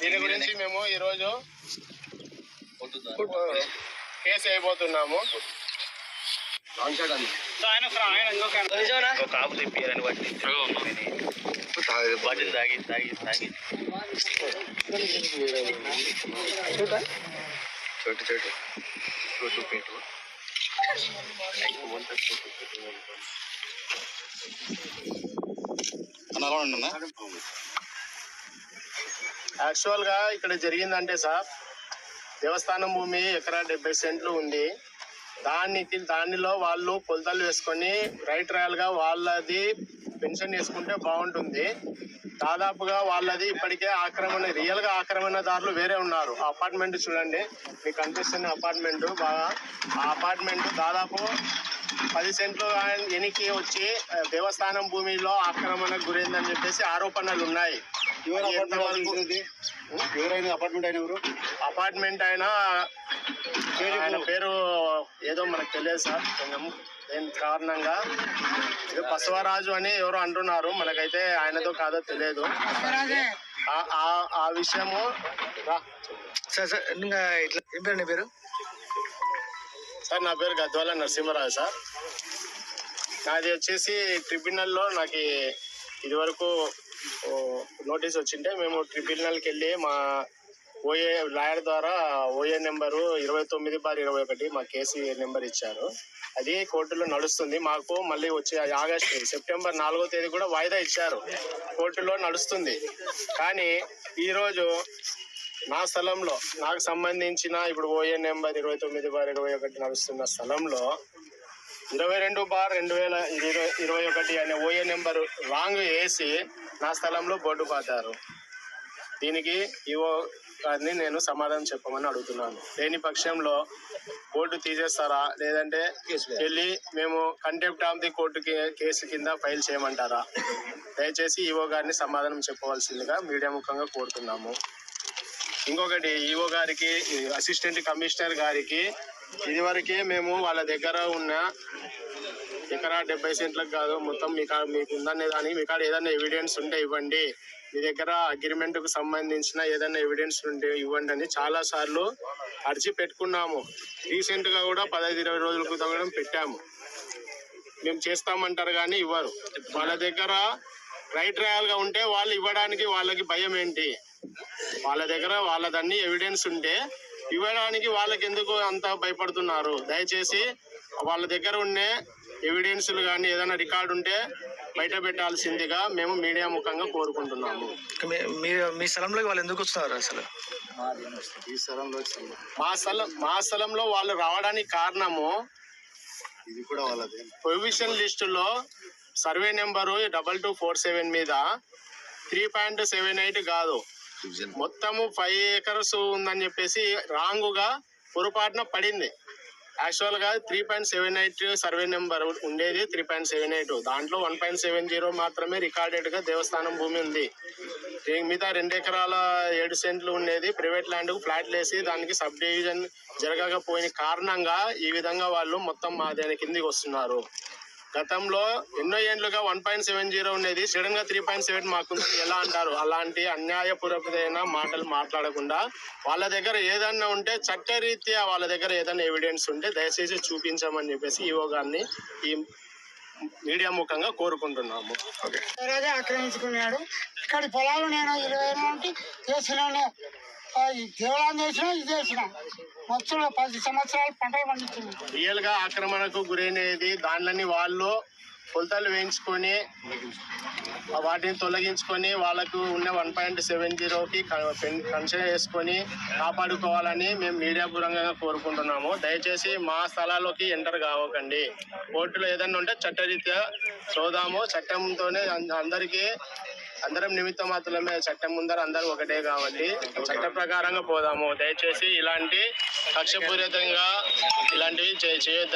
దీని గురించి మేము ఈరోజు కేసు అయిపోతున్నాము. వాటిని వాటిని తాగి తాగి తాగి. చోటు చోటు. చోటు పెట్టు యాక్చువల్ గా ఇక్కడ జరిగిందంటే సార్ దేవస్థానం భూమి ఎకరా డెబ్బై సెంట్లు ఉంది. దానికి దానిలో వాళ్ళు కొలతలు వేసుకొని రైట్ రాయల్గా వాళ్ళది పెన్షన్ వేసుకుంటే బాగుంటుంది. దాదాపుగా వాళ్ళది ఇప్పటికే ఆక్రమణ రియల్గా ఆక్రమణదారులు వేరే ఉన్నారు. ఆ అపార్ట్మెంట్ చూడండి మీకు కనిపిస్తున్న అపార్ట్మెంట్ బాగా. ఆ అపార్ట్మెంట్ దాదాపు పది సెంట్లు ఎనికి వచ్చి దేవస్థానం భూమిలో ఆక్రమణకు గురైందని చెప్పేసి ఆరోపణలు ఉన్నాయి. ఎవరైనా అపార్ట్మెంట్ అయిన ఎవరు? అపార్ట్మెంట్ అయినా ఆయన పేరు ఏదో మనకు తెలియదు సార్. కొంచెం దేని కారణంగా? ఏదో బసవరాజు అని ఎవరు అంటున్నారు. మనకైతే ఆయనతో కాదో తెలియదు. ఆ- విషయము. సార్ సార్ ఇంకా ఇట్లా ఏం పేరు నీ పేరు? సార్ నా పేరు గద్వాల నరసింహరావు సార్. నాది వచ్చేసి ట్రిబ్యునల్లో నాకు ఇదివరకు నోటీస్ వచ్చింటే మేము ట్రిబ్యునల్కి వెళ్ళి మా ఓఏ లాయర్ ద్వారా ఓఏ నెంబరు ఇరవై తొమ్మిది బార్ ఇరవై ఒకటి మా కేసీ నెంబర్ ఇచ్చారు. అది కోర్టులో నడుస్తుంది. మాకు మళ్ళీ వచ్చే ఆగస్టు సెప్టెంబర్ నాలుగో తేదీ కూడా వాయిదా ఇచ్చారు. కోర్టులో నడుస్తుంది. కానీ ఈరోజు నా స్థలంలో నాకు సంబంధించిన ఇప్పుడు ఓఏ నెంబర్ ఇరవై తొమ్మిది బార్ ఇరవై ఒకటి నడుస్తున్న స్థలంలో ఇరవై రెండు బార్ రెండు వేల ఇరవై ఇరవై ఒకటి అనే ఓఏ నెంబర్ రాంగ్ వేసి నా స్థలంలో బోర్డు పాతారు. దీనికి ఈవో గారిని నేను సమాధానం చెప్పమని అడుగుతున్నాను. లేని పక్షంలో బోర్డు తీసేస్తారా? లేదంటే వెళ్ళి మేము contempt of the court case కింద ఫైల్ చేయమంటారా? దయచేసి ఈవో గారిని సమాధానం చెప్పవలసిందిగా మీడియా ముఖంగా కోరుతున్నాము. ఇంకొకటి ఈఓ గారికి అసిస్టెంట్ కమిషనర్ గారికి ఇదివరకే మేము వాళ్ళ దగ్గర ఉన్న ఎకరా డెబ్బై సెంట్లకు కాదు మొత్తం మీ కాడ మీకు ఉందనే దానికి మీ కాడ ఏదైనా ఎవిడెన్స్ ఉంటే ఇవ్వండి. మీ దగ్గర అగ్రిమెంట్కు సంబంధించిన ఏదైనా ఎవిడెన్స్ ఉంటే ఇవ్వండి అని చాలా సార్లు అర్జీ పెట్టుకున్నాము. రీసెంట్గా కూడా పదహైదు ఇరవై రోజుల క్రితం కూడా పెట్టాము. మేము చేస్తామంటారు కానీ ఇవ్వరు. వాళ్ళ దగ్గర రైట్ రాయల్గా ఉంటే వాళ్ళు ఇవ్వడానికి వాళ్ళకి భయం ఏంటి? వాళ్ళ దగ్గర వాళ్ళదన్ని ఎవిడెన్స్ ఉంటే ఇవ్వడానికి వాళ్ళకి ఎందుకు అంత భయపడుతున్నారు? దయచేసి వాళ్ళ దగ్గర ఉండే ఎవిడెన్స్లు కానీ ఏదైనా రికార్డు ఉంటే బయట పెట్టాల్సిందిగా మేము మీడియా ముఖంగా కోరుకుంటున్నాము. మీ- స్థలంలోకి వాళ్ళు ఎందుకు వస్తున్నారు అసలు. మా స్థలం మా స్థలంలో వాళ్ళు రావడానికి కారణము ఇది కూడా వాళ్ళది. ప్రొవిజన్ లిస్టులో survey number double two four seven మీద త్రీ పాయింట్ సెవెన్ ఎయిట్ కాదు. మొత్తము ఫైవ్ ఏకర్స్ ఉందని చెప్పేసి రాంగుగా పొరపాటున పడింది. యాక్చువల్గా three point seven eight survey number ఉండేది త్రీ పాయింట్ సెవెన్ ఎయిట్ దాంట్లో వన్ పాయింట్ సెవెన్ జీరో మాత్రమే రికార్డెడ్గా దేవస్థానం భూమి ఉంది. మిగతా రెండు ఎకరాల ఏడు సెంట్లు ఉండేది. ప్రైవేట్ ల్యాండ్ ఫ్లాట్లు వేసి దానికి సబ్ డివిజన్ జరగకపోయిన కారణంగా ఈ విధంగా వాళ్ళు మొత్తం మా దాని కిందికి వస్తున్నారు. గతంలో ఎన్నో ఏండ్లుగా వన్ పాయింట్ సెవెన్ జీరో ఉండేది. సడన్గా త్రీ పాయింట్ సెవెన్ మాకుందని ఎలా అంటారు? అలాంటి అన్యాయపూర్వకమైన మాటలు మాట్లాడకుండా వాళ్ళ దగ్గర ఏదన్నా ఉంటే చట్టరీత్యా వాళ్ళ దగ్గర ఏదైనా ఎవిడెన్స్ ఉంటే దయచేసి చూపించమని చెప్పేసి ఈవో గారిని ఈ మీడియా ముఖంగా కోరుకుంటున్నాము. ఆక్రమించుకున్నాడు. ఇక్కడి పొలాలు నేను ఇరవై నుండి ఆ, ఇది చేసిన. పది సంవత్సరాలు పంటలు పండించింది రియల్గా ఆక్రమణకు గురైనది దానిని వాళ్ళు కొలతలు వేయించుకొని వాటిని తొలగించుకొని వాళ్ళకు ఉన్న వన్ పాయింట్ సెవెన్ జీరోకి కన్సిడర్ చేసుకొని కాపాడుకోవాలని మేము మీడియా పూర్వకంగా కోరుకుంటున్నాము. దయచేసి మా స్థలాల్లోకి ఎంటర్ కావకండి. కోర్టులో ఏదైనా ఉంటే చట్టరీత్యా చూద్దాము చట్టంతోనే అందరికీ అందరం నిమిత్త మాత్రమే చట్టం ముందర అందరూ ఒకటే కాబట్టి చట్ట ప్రకారంగా పోదాము. దయచేసి ఇలాంటి కక్షపూరితంగా ఇలాంటివి చే- చేయొద్దు